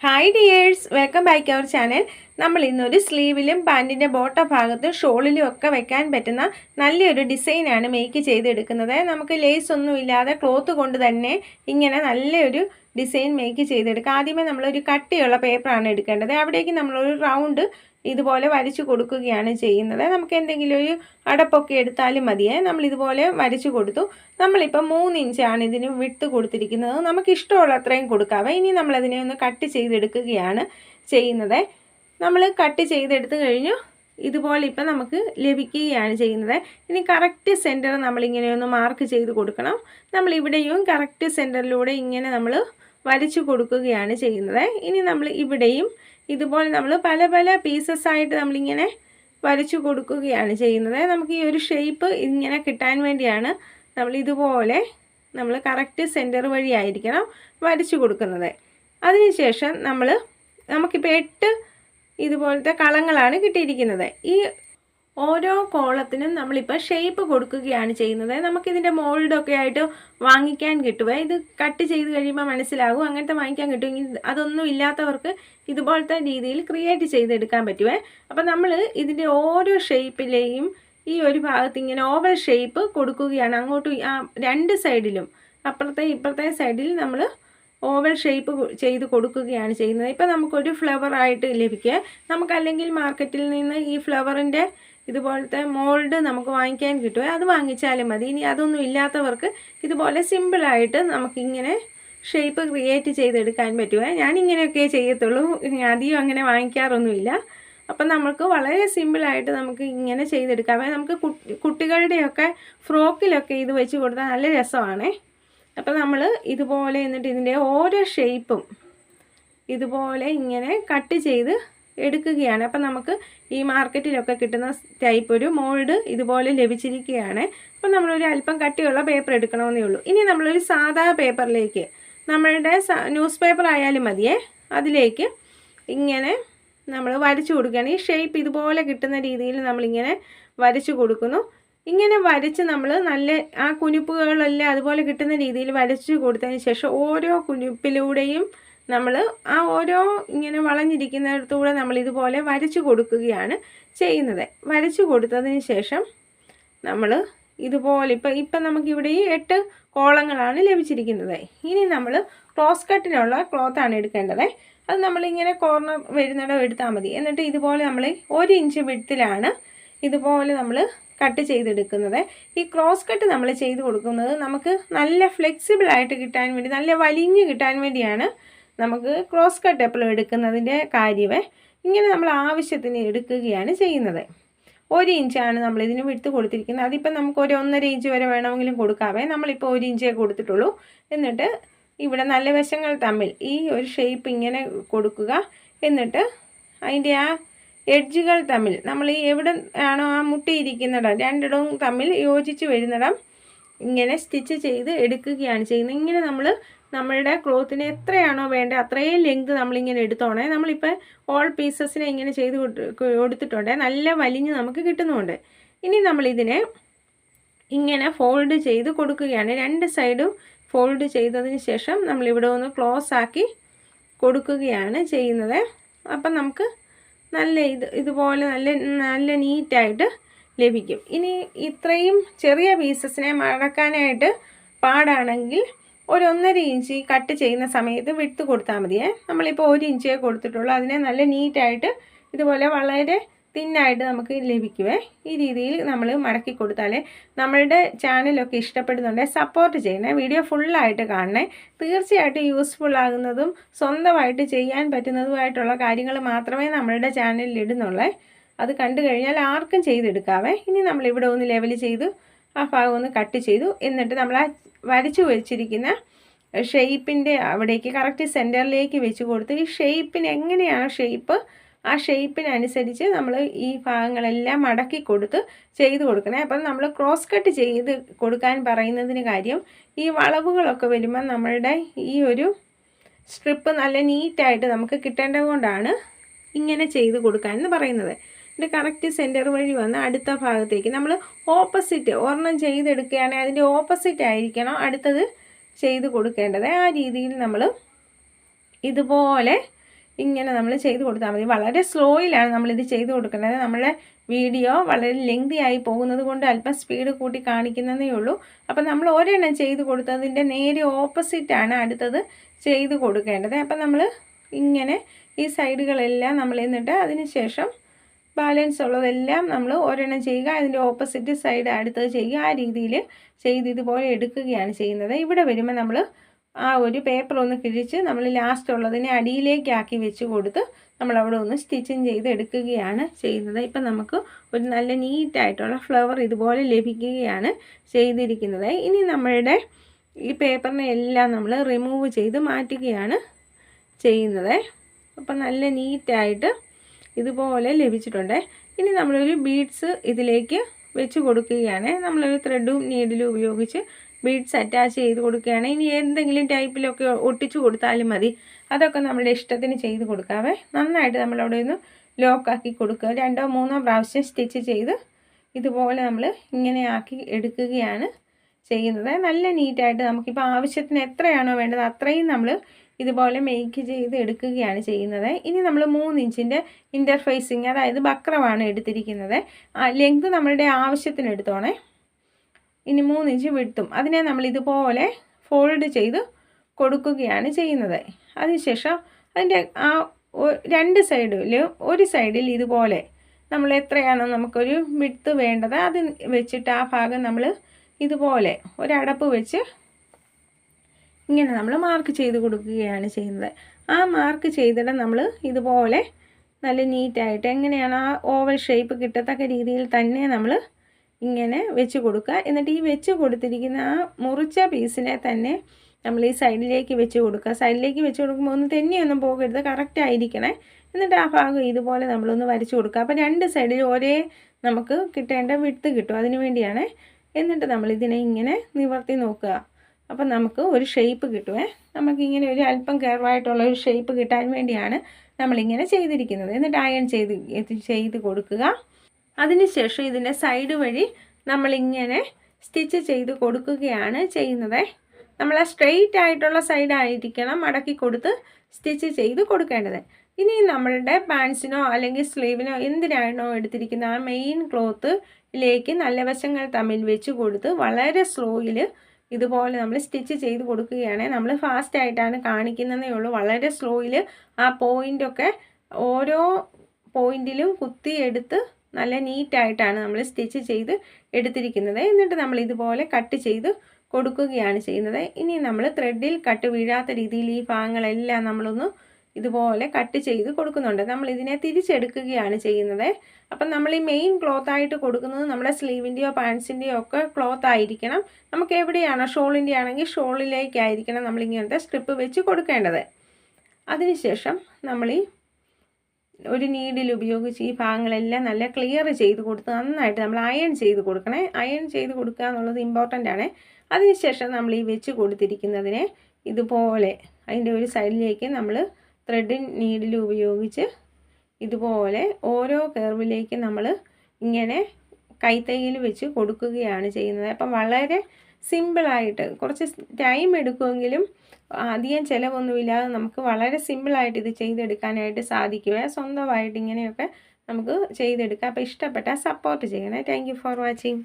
Hi dears welcome back our channel നമ്മൾ ഇന്നൊരു സ്ലീവിലും പാന്റിന്റെ ബോട്ട ഭാഗത്തും ഷോളിലും ഒക്കെ വെക്കാൻ പറ്റുന്ന നല്ലൊരു ഡിസൈനാണ് മേക്ക് ചെയ്തെടുക്കുന്നത്. നമുക്ക് ലേസ് ഒന്നും ഇല്ലാതെ ക്ലോത്ത് കൊണ്ട് തന്നെ ഇങ്ങനെ നല്ലൊരു ഡിസൈൻ മേക്ക് ചെയ്തെടുക്കുക. ആദ്യമേ നമ്മളൊരു കട്ടിയുള്ള പേപ്പറാണ് എടുക്കേണ്ടത്. അവിടേക്ക് നമ്മളൊരു റൗണ്ട് ഇതുപോലെ വരച്ചു കൊടുക്കുകയാണ് ചെയ്യുന്നത്. നമുക്ക് എന്തെങ്കിലും ഒരു അടപ്പൊക്കെ എടുത്താലും മതിയേ നമ്മൾ ഇതുപോലെ വരച്ചു കൊടുത്തു. നമ്മളിപ്പോൾ മൂന്ന് ഇഞ്ചാണ് ഇതിന് വിട്ട് കൊടുത്തിരിക്കുന്നത്. നമുക്ക് ഇഷ്ടമുള്ള അത്രയും കൊടുക്കാവേ ഇനി നമ്മളതിനെ ഒന്ന് കട്ട് ചെയ്തെടുക്കുകയാണ് ചെയ്യുന്നത്. നമ്മൾ കട്ട് ചെയ്തെടുത്ത് കഴിഞ്ഞു. ഇതുപോലെ ഇപ്പം നമുക്ക് ലഭിക്കുകയാണ് ചെയ്യുന്നത്. ഇനി കറക്റ്റ് സെന്റർ നമ്മളിങ്ങനെ ഒന്ന് മാർക്ക് ചെയ്ത് കൊടുക്കണം. നമ്മൾ ഇവിടെയും കറക്റ്റ് സെന്ററിലൂടെ ഇങ്ങനെ നമ്മൾ വരച്ചു കൊടുക്കുകയാണ് ചെയ്യുന്നത്. ഇനി നമ്മൾ ഇവിടെയും ഇതുപോലെ നമ്മൾ പല പല പീസസ് ആയിട്ട് നമ്മളിങ്ങനെ വരച്ചു കൊടുക്കുകയാണ് ചെയ്യുന്നത്. നമുക്ക് ഈ ഒരു ഷേപ്പ് ഇങ്ങനെ കിട്ടാൻ വേണ്ടിയാണ് നമ്മൾ ഇതുപോലെ നമ്മൾ കറക്റ്റ് സെന്റർ വഴിയായിരിക്കണം വരച്ചു കൊടുക്കുന്നത്. അതിനുശേഷം നമ്മൾ നമുക്കിപ്പോൾ എട്ട് ഇതുപോലത്തെ കളങ്ങളാണ് കിട്ടിയിരിക്കുന്നത്. ഈ ഓരോ കോളത്തിനും നമ്മളിപ്പോൾ ഷേപ്പ് കൊടുക്കുകയാണ് ചെയ്യുന്നത്. നമുക്കിതിന്റെ മോൾഡൊക്കെ ആയിട്ട് വാങ്ങിക്കാൻ കിട്ടുക ഇത് കട്ട് ചെയ്ത് കഴിയുമ്പോൾ മനസ്സിലാകും. അങ്ങനത്തെ വാങ്ങിക്കാൻ കിട്ടും. അതൊന്നും ഇല്ലാത്തവർക്ക് ഇതുപോലത്തെ രീതിയിൽ ക്രിയേറ്റ് ചെയ്തെടുക്കാൻ പറ്റുമേ അപ്പം നമ്മൾ ഇതിന്റെ ഓരോ ഷേപ്പിലെയും ഈ ഒരു ഭാഗത്ത് ഇങ്ങനെ ഓവൽ ഷേപ്പ് കൊടുക്കുകയാണ്. അങ്ങോട്ടും രണ്ട് സൈഡിലും അപ്പുറത്തെ ഇപ്പുറത്തെ സൈഡിൽ നമ്മൾ ഓവൽ ഷേപ്പ് ചെയ്ത് കൊടുക്കുകയാണ് ചെയ്യുന്നത്. ഇപ്പം നമുക്കൊരു ഫ്ലവർ ആയിട്ട് ലഭിക്കുക നമുക്കല്ലെങ്കിൽ മാർക്കറ്റിൽ നിന്ന് ഈ ഫ്ലവറിന്റെ ഇതുപോലത്തെ മോൾഡ് നമുക്ക് വാങ്ങിക്കാൻ കിട്ടുമോ അത് വാങ്ങിച്ചാലും മതി. ഇനി അതൊന്നും ഇല്ലാത്തവർക്ക് ഇതുപോലെ സിമ്പിളായിട്ട് നമുക്കിങ്ങനെ ഷേപ്പ് ക്രിയേറ്റ് ചെയ്തെടുക്കാൻ പറ്റുമേ ഞാൻ ഇങ്ങനെയൊക്കെ ചെയ്യത്തുള്ളൂ അധികം അങ്ങനെ വാങ്ങിക്കാറൊന്നുമില്ല. അപ്പം നമുക്ക് വളരെ സിമ്പിളായിട്ട് നമുക്ക് ഇങ്ങനെ ചെയ്തെടുക്കാമേ നമുക്ക് കുട്ടികളുടെയൊക്കെ ഫ്രോക്കിലൊക്കെ ഇത് വെച്ച് കൊടുത്താൽ നല്ല രസമാണേ. അപ്പം നമ്മൾ ഇതുപോലെ എന്നിട്ട് ഇതിന്റെ ഓരോ ഷേപ്പും ഇതുപോലെ ഇങ്ങനെ കട്ട് ചെയ്ത് എടുക്കുകയാണ്. അപ്പം നമുക്ക് ഈ മാർക്കറ്റിലൊക്കെ കിട്ടുന്ന ടൈപ്പ് ഒരു മോൾഡ് ഇതുപോലെ ലഭിച്ചിരിക്കുകയാണ്. അപ്പം നമ്മളൊരു അല്പം കട്ടിയുള്ള പേപ്പർ എടുക്കണമെന്നേ ഉള്ളൂ. ഇനി നമ്മളൊരു സാധാ പേപ്പറിലേക്ക് നമ്മളുടെ ന്യൂസ് പേപ്പർ ആയാലും മതിയേ. അതിലേക്ക് ഇങ്ങനെ നമ്മൾ വരച്ചു കൊടുക്കുകയാണ്. ഈ ഷേപ്പ് ഇതുപോലെ കിട്ടുന്ന രീതിയിൽ നമ്മളിങ്ങനെ വരച്ചു കൊടുക്കുന്നു. ഇങ്ങനെ വരച്ച് നമ്മൾ നല്ല ആ കുനിപ്പുകളെല്ലാം അതുപോലെ കിട്ടുന്ന രീതിയിൽ വരച്ചു കൊടുത്തതിന് ശേഷം ഓരോ കുനിപ്പിലൂടെയും നമ്മൾ ആ ഓരോ ഇങ്ങനെ വളഞ്ഞിരിക്കുന്നിടത്തൂടെ നമ്മൾ ഇതുപോലെ വരച്ചു കൊടുക്കുകയാണ് ചെയ്യുന്നത്. വരച്ചു കൊടുത്തതിന് ശേഷം നമ്മൾ ഇതുപോലെ ഇപ്പം ഇപ്പം നമുക്കിവിടെ ഈ എട്ട് കോളങ്ങളാണ് ലഭിച്ചിരിക്കുന്നത്. ഇനി നമ്മൾ ക്രോസ് കട്ടിനുള്ള ക്ലോത്താണ് എടുക്കേണ്ടത്. അത് നമ്മളിങ്ങനെ കോർണർ വരുന്നിടം എടുത്താൽ മതി. എന്നിട്ട് ഇതുപോലെ നമ്മൾ ഒരു ഇഞ്ച് വിടത്തിലാണ് ഇതുപോലെ നമ്മൾ കട്ട് ചെയ്തെടുക്കുന്നത്. ഈ ക്രോസ് കട്ട് നമ്മൾ ചെയ്ത് കൊടുക്കുന്നത് നമുക്ക് നല്ല ഫ്ലെക്സിബിൾ ആയിട്ട് കിട്ടാൻ വേണ്ടി നല്ല വലിഞ്ഞ് കിട്ടാൻ വേണ്ടിയാണ് നമുക്ക് ക്രോസ് കട്ട് എപ്പോഴും എടുക്കുന്നതിന്റെ കാര്യമേ ഇങ്ങനെ നമ്മൾ ആവശ്യത്തിന് എടുക്കുകയാണ് ചെയ്യുന്നത്. ഒരു ഇഞ്ചാണ് നമ്മൾ ഇതിന് വിട്ട് കൊടുത്തിരിക്കുന്നത്. അതിപ്പോൾ നമുക്ക് ഒരു ഒന്നര ഇഞ്ച് വരെ വേണമെങ്കിലും കൊടുക്കാവേ. നമ്മളിപ്പോൾ ഒരു ഇഞ്ചേ കൊടുത്തിട്ടുള്ളൂ. എന്നിട്ട് ഇവിടെ നല്ല വശങ്ങൾ തമ്മിൽ ഈ ഒരു ഷേപ്പ് ഇങ്ങനെ കൊടുക്കുക. എന്നിട്ട് അതിന്റെ ആ എഡ്ജുകൾ തമ്മിൽ നമ്മൾ ഈ എവിടെ ആണോ ആ മുട്ടിയിരിക്കുന്നിടം രണ്ടിടവും തമ്മിൽ യോജിച്ച് വരുന്നിടം ഇങ്ങനെ സ്റ്റിച്ച് ചെയ്ത് എടുക്കുകയാണ് ചെയ്യുന്നത്. ഇങ്ങനെ നമ്മൾ നമ്മളുടെ ക്ലോത്തിന് എത്രയാണോ വേണ്ടത് അത്രയും ലെങ്ത് നമ്മളിങ്ങനെ എടുത്തോണേ. നമ്മളിപ്പോൾ ഓൾ പീസസിനെ ഇങ്ങനെ ചെയ്ത് കൊടു- കൊടുത്തിട്ടുണ്ട്. നല്ല വലിഞ്ഞ് നമുക്ക് കിട്ടുന്നുണ്ട്. ഇനി നമ്മളിതിനെ ഇങ്ങനെ ഫോൾഡ് ചെയ്ത് കൊടുക്കുകയാണ്. രണ്ട് സൈഡും ഫോൾഡ് ചെയ്തതിന് ശേഷം നമ്മളിവിടെ ഒന്ന് ക്ലോസ് ആക്കി കൊടുക്കുകയാണ് ചെയ്യുന്നത്. അപ്പം നമുക്ക് നല്ല ഇത് ഇതുപോലെ നല്ല നല്ല നീറ്റായിട്ട് ലഭിക്കും. ഇനി ഇത്രയും ചെറിയ പീസസിനെ മടക്കാനായിട്ട് പാടാണെങ്കിൽ ഒരു ഒന്നര ഇഞ്ച് കട്ട് ചെയ്യുന്ന സമയത്ത് വിട്ട് കൊടുത്താൽ മതിയേ. നമ്മളിപ്പോൾ ഒരു ഇഞ്ചേ കൊടുത്തിട്ടുള്ളൂ. അതിനെ നല്ല നീറ്റായിട്ട് ഇതുപോലെ വളരെ തിന്നായിട്ട് നമുക്ക് ലഭിക്കുവേ. ഈ രീതിയിൽ നമ്മൾ മടക്കി കൊടുത്താലേ നമ്മളുടെ ചാനലൊക്കെ ഇഷ്ടപ്പെടുന്നുണ്ടെങ്കിൽ സപ്പോർട്ട് ചെയ്യണേ. വീഡിയോ ഫുള്ളായിട്ട് കാണണേ. തീർച്ചയായിട്ടും യൂസ്ഫുൾ ആകുന്നതും സ്വന്തമായിട്ട് ചെയ്യാൻ പറ്റുന്നതുമായിട്ടുള്ള കാര്യങ്ങൾ മാത്രമേ നമ്മളുടെ ചാനലിൽ ഇടുന്നുള്ളേ. അത് കണ്ടു കഴിഞ്ഞാൽ ആർക്കും ചെയ്തെടുക്കാവേ. ഇനി നമ്മളിവിടെ ഒന്ന് ലെവൽ ചെയ്തു ആ ഭാഗം ഒന്ന് കട്ട് ചെയ്തു. എന്നിട്ട് നമ്മൾ ആ വരച്ചു വെച്ചിരിക്കുന്ന ഷെയ്പ്പിന്റെ അവിടേക്ക് കറക്റ്റ് സെന്ററിലേക്ക് വെച്ച് കൊടുത്ത് ഈ ഷെയ്പ്പിന് എങ്ങനെയാണ് ഷെയ്പ്പ് ആ ഷെയ്പ്പിനനുസരിച്ച് നമ്മൾ ഈ ഭാഗങ്ങളെല്ലാം മടക്കി കൊടുത്ത് ചെയ്ത് കൊടുക്കണേ. അപ്പം നമ്മൾ ക്രോസ് കട്ട് ചെയ്ത് കൊടുക്കാൻ പറയുന്നതിന് കാര്യം ഈ വളവുകളൊക്കെ വരുമ്പോൾ നമ്മളുടെ ഈ ഒരു സ്ട്രിപ്പ് നല്ല നീറ്റായിട്ട് നമുക്ക് കിട്ടേണ്ടത് കൊണ്ടാണ് ഇങ്ങനെ ചെയ്ത് കൊടുക്കാൻ എന്ന് പറയുന്നത്. ഇത് കറക്റ്റ് സെന്റർ വഴി വന്ന് അടുത്ത ഭാഗത്തേക്ക് നമ്മൾ ഓപ്പോസിറ്റ് ഒരെണ്ണം ചെയ്തെടുക്കുകയാണെങ്കിൽ അതിന്റെ ഓപ്പോസിറ്റ് ആയിരിക്കണം അടുത്തത് ചെയ്ത് കൊടുക്കേണ്ടത്. ആ രീതിയിൽ നമ്മൾ ഇതുപോലെ ഇങ്ങനെ നമ്മൾ ചെയ്ത് കൊടുത്താൽ മതി. വളരെ സ്ലോയിലാണ് നമ്മളിത് ചെയ്ത് കൊടുക്കേണ്ടത് നമ്മളെ വീഡിയോ വളരെ ലെങ്തി ആയി പോകുന്നത് കൊണ്ട് അല്പം സ്പീഡ് കൂട്ടി കാണിക്കുന്നതേ ഉള്ളൂ. അപ്പം നമ്മൾ ഒരെണ്ണം ചെയ്ത് കൊടുത്തതിന്റെ നേരെ ഓപ്പോസിറ്റാണ് അടുത്തത് ചെയ്ത് കൊടുക്കേണ്ടത്. അപ്പം നമ്മൾ ഇങ്ങനെ ഈ സൈഡുകളെല്ലാം നമ്മൾ എന്നിട്ട് അതിന് ശേഷം ബാലൻസ് ഉള്ളതെല്ലാം നമ്മൾ ഒരെണ്ണം ചെയ്യുക. അതിന്റെ ഓപ്പോസിറ്റ് സൈഡ് അടുത്തത് ചെയ്യുക. ആ രീതിയിൽ ചെയ്ത് ഇതുപോലെ എടുക്കുകയാണ് ചെയ്യുന്നത്. ഇവിടെ വരുമ്പോൾ നമ്മൾ ആ ഒരു പേപ്പർ ഒന്ന് കിഴിച്ച് നമ്മൾ ലാസ്റ്റ് ഉള്ളതിനെ അടിയിലേക്കാക്കി വെച്ച് കൊടുത്ത് നമ്മൾ അവിടെ ഒന്ന് സ്റ്റിച്ചിങ് ചെയ്ത് എടുക്കുകയാണ് ചെയ്യുന്നത്. ഇപ്പം നമുക്ക് ഒരു നല്ല നീറ്റായിട്ടുള്ള ഫ്ലവർ ഇതുപോലെ ലഭിക്കുകയാണ് ചെയ്തിരിക്കുന്നത്. ഇനി നമ്മളുടെ ഈ പേപ്പറിനെ എല്ലാം നമ്മൾ റിമൂവ് ചെയ്ത് മാറ്റുകയാണ് ചെയ്യുന്നത്. അപ്പം നല്ല നീറ്റായിട്ട് ഇതുപോലെ ലഭിച്ചിട്ടുണ്ട്. ഇനി നമ്മളൊരു ബീഡ്സ് ഇതിലേക്ക് വെച്ച് കൊടുക്കുകയാണ്. നമ്മളൊരു ത്രെഡും നീഡിലും ഉപയോഗിച്ച് ബീഡ്സ് അറ്റാച്ച് ചെയ്ത് കൊടുക്കുകയാണ്. ഇനി എന്തെങ്കിലും ടൈപ്പിലൊക്കെ ഒട്ടിച്ചു കൊടുത്താലും മതി. അതൊക്കെ നമ്മുടെ ഇഷ്ടത്തിന് ചെയ്ത് കൊടുക്കാവേ. നന്നായിട്ട് നമ്മളവിടെ ഒന്ന് ലോക്കാക്കി കൊടുക്കുക. രണ്ടോ മൂന്നോ പ്രാവശ്യം സ്റ്റിച്ച് ചെയ്ത് ഇതുപോലെ നമ്മൾ ഇങ്ങനെ ആക്കി എടുക്കുകയാണ് ചെയ്യുന്നത്. നല്ല നീറ്റായിട്ട് നമുക്കിപ്പോൾ ആവശ്യത്തിന് എത്രയാണോ വേണ്ടത് അത്രയും നമ്മൾ ഇതുപോലെ മേക്ക് ചെയ്ത് എടുക്കുകയാണ് ചെയ്യുന്നത്. ഇനി നമ്മൾ മൂന്ന് ഇഞ്ചിന്റെ ഇന്റർഫേസിങ് അതായത് ബക്രമാണ് എടുത്തിരിക്കുന്നത്. ലെങ്ത് നമ്മളുടെ ആവശ്യത്തിന് എടുത്തോണേ. ഇനി മൂന്ന് ഇഞ്ച് വിട്ടും അതിനെ നമ്മൾ ഇതുപോലെ ഫോൾഡ് ചെയ്ത് കൊടുക്കുകയാണ് ചെയ്യുന്നത്. അതിനുശേഷം അതിന്റെ ആ രണ്ട് സൈഡിൽ ഒരു സൈഡിൽ ഇതുപോലെ നമ്മൾ എത്രയാണോ നമുക്കൊരു വിട്ട് വേണ്ടത് അത് വെച്ചിട്ട് ആ ഭാഗം നമ്മൾ ഇതുപോലെ ഒരടപ്പ് വെച്ച് ഇങ്ങനെ നമ്മൾ മാർക്ക് ചെയ്ത് കൊടുക്കുകയാണ് ചെയ്യുന്നത്. ആ മാർക്ക് ചെയ്തിട്ട് നമ്മൾ ഇതുപോലെ നല്ല നീറ്റായിട്ട് എങ്ങനെയാണ് ആ ഓവൽ ഷേപ്പ് കിട്ടത്തക്ക രീതിയിൽ തന്നെ നമ്മൾ ഇങ്ങനെ വെച്ച് കൊടുക്കുക. എന്നിട്ട് ഈ വെച്ച് കൊടുത്തിരിക്കുന്ന ആ മുറിച്ച പീസിനെ തന്നെ നമ്മൾ ഈ സൈഡിലേക്ക് വെച്ച് കൊടുക്കുക. സൈഡിലേക്ക് വെച്ച് കൊടുക്കുമ്പോൾ ഒന്ന് തെന്നിയൊന്നും പോകരുത്. കറക്റ്റ് ആയിരിക്കണേ. എന്നിട്ട് ആ ഭാഗം ഇതുപോലെ നമ്മളൊന്ന് വരച്ച് കൊടുക്കുക. അപ്പോൾ രണ്ട് സൈഡിൽ ഒരേ നമുക്ക് കിട്ടേണ്ട വിട്ട് കിട്ടും. അതിന് വേണ്ടിയാണ് എന്നിട്ട് നമ്മളിതിനെ ഇങ്ങനെ നിവർത്തി നോക്കുക. അപ്പം നമുക്ക് ഒരു ഷേപ്പ് കിട്ടുമേ നമുക്കിങ്ങനെ ഒരു അല്പം കേർവായിട്ടുള്ള ഒരു ഷേപ്പ് കിട്ടാൻ വേണ്ടിയാണ് നമ്മളിങ്ങനെ ചെയ്തിരിക്കുന്നത്. എന്നിട്ട് അയൺ ചെയ്ത് ചെയ്ത് കൊടുക്കുക. അതിനുശേഷം ഇതിന്റെ സൈഡ് വഴി നമ്മളിങ്ങനെ സ്റ്റിച്ച് ചെയ്ത് കൊടുക്കുകയാണ് ചെയ്യുന്നത്. നമ്മൾ ആ സ്ട്രെയിറ്റ് ആയിട്ടുള്ള സൈഡ് ആയിരിക്കണം മടക്കി കൊടുത്ത് സ്റ്റിച്ച് ചെയ്ത് കൊടുക്കേണ്ടത്. ഇനി നമ്മളുടെ പാൻസിനോ അല്ലെങ്കിൽ സ്ലീവിനോ എന്തിനാണോ എടുത്തിരിക്കുന്ന ആ മെയിൻ ക്ലോത്തിലേക്ക് നല്ല വശങ്ങൾ തമ്മിൽ വെച്ച് കൊടുത്ത് വളരെ സ്ലോയിൽ ഇതുപോലെ നമ്മൾ സ്റ്റിച്ച് ചെയ്ത് കൊടുക്കുകയാണെങ്കിൽ നമ്മൾ ഫാസ്റ്റ് ആയിട്ടാണ് കാണിക്കുന്നതേ ഉള്ളൂ. വളരെ സ്ലോയിൽ ആ പോയിന്റൊക്കെ ഓരോ പോയിന്റിലും കുത്തി എടുത്ത് നല്ല നീറ്റായിട്ടാണ് നമ്മൾ സ്റ്റിച്ച് ചെയ്ത് എടുത്തിരിക്കുന്നത്. എന്നിട്ട് നമ്മൾ ഇതുപോലെ കട്ട് ചെയ്ത് കൊടുക്കുകയാണ് ചെയ്യുന്നത്. ഇനി നമ്മൾ ത്രെഡിൽ കട്ട് വീഴാത്ത രീതിയിൽ ഈ ഭാഗങ്ങളെല്ലാം നമ്മളൊന്ന് ഇതുപോലെ കട്ട് ചെയ്ത് കൊടുക്കുന്നുണ്ട്. നമ്മൾ ഇതിനെ തിരിച്ചെടുക്കുകയാണ് ചെയ്യുന്നത്. അപ്പം നമ്മൾ ഈ മെയിൻ ക്ലോത്ത് ആയിട്ട് കൊടുക്കുന്നത് നമ്മുടെ സ്ലീവിന്റെയോ പാൻസിന്റെയോ ഒക്കെ ക്ലോത്ത് ആയിരിക്കണം. നമുക്ക് എവിടെയാണോ? ഷോളിന്റെ ആണെങ്കിൽ ഷോളിലേക്കായിരിക്കണം നമ്മൾ ഇങ്ങനത്തെ സ്ട്രിപ്പ് വെച്ച് കൊടുക്കേണ്ടത്. അതിനുശേഷം നമ്മൾ ഈ ഒരു നീഡിൽ ഉപയോഗിച്ച് ഈ ഭാഗങ്ങളെല്ലാം നല്ല ക്ലിയർ ചെയ്ത് കൊടുത്ത് നന്നായിട്ട് നമ്മൾ അയൺ ചെയ്ത് കൊടുക്കണേ. അയൺ ചെയ്ത് കൊടുക്കുക എന്നുള്ളത് ഇമ്പോർട്ടന്റ് ആണ്. അതിനുശേഷം നമ്മൾ ഈ വെച്ച് കൊടുത്തിരിക്കുന്നതിനെ ഇതുപോലെ അതിന്റെ ഒരു സൈഡിലേക്ക് നമ്മൾ ത്രെഡ് നീഡിൽ ഉപയോഗിച്ച് ഇതുപോലെ ഓരോ കർവിലേക്ക് നമ്മൾ ഇങ്ങനെ കൈത്തയ്യിൽ വെച്ച് കൊടുക്കുകയാണ് ചെയ്യുന്നത്. അപ്പം വളരെ സിമ്പിളായിട്ട് കുറച്ച് ടൈം എടുക്കുമെങ്കിലും അധികം ചിലവൊന്നുമില്ലാതെ നമുക്ക് വളരെ സിമ്പിളായിട്ട് ഇത് ചെയ്തെടുക്കാനായിട്ട് സാധിക്കുക. സ്വന്തമായിട്ട് ഇങ്ങനെയൊക്കെ നമുക്ക് ചെയ്തെടുക്കാം. അപ്പോൾ ഇഷ്ടപ്പെട്ടാൽ സപ്പോർട്ട് ചെയ്യണേ. Thank for watching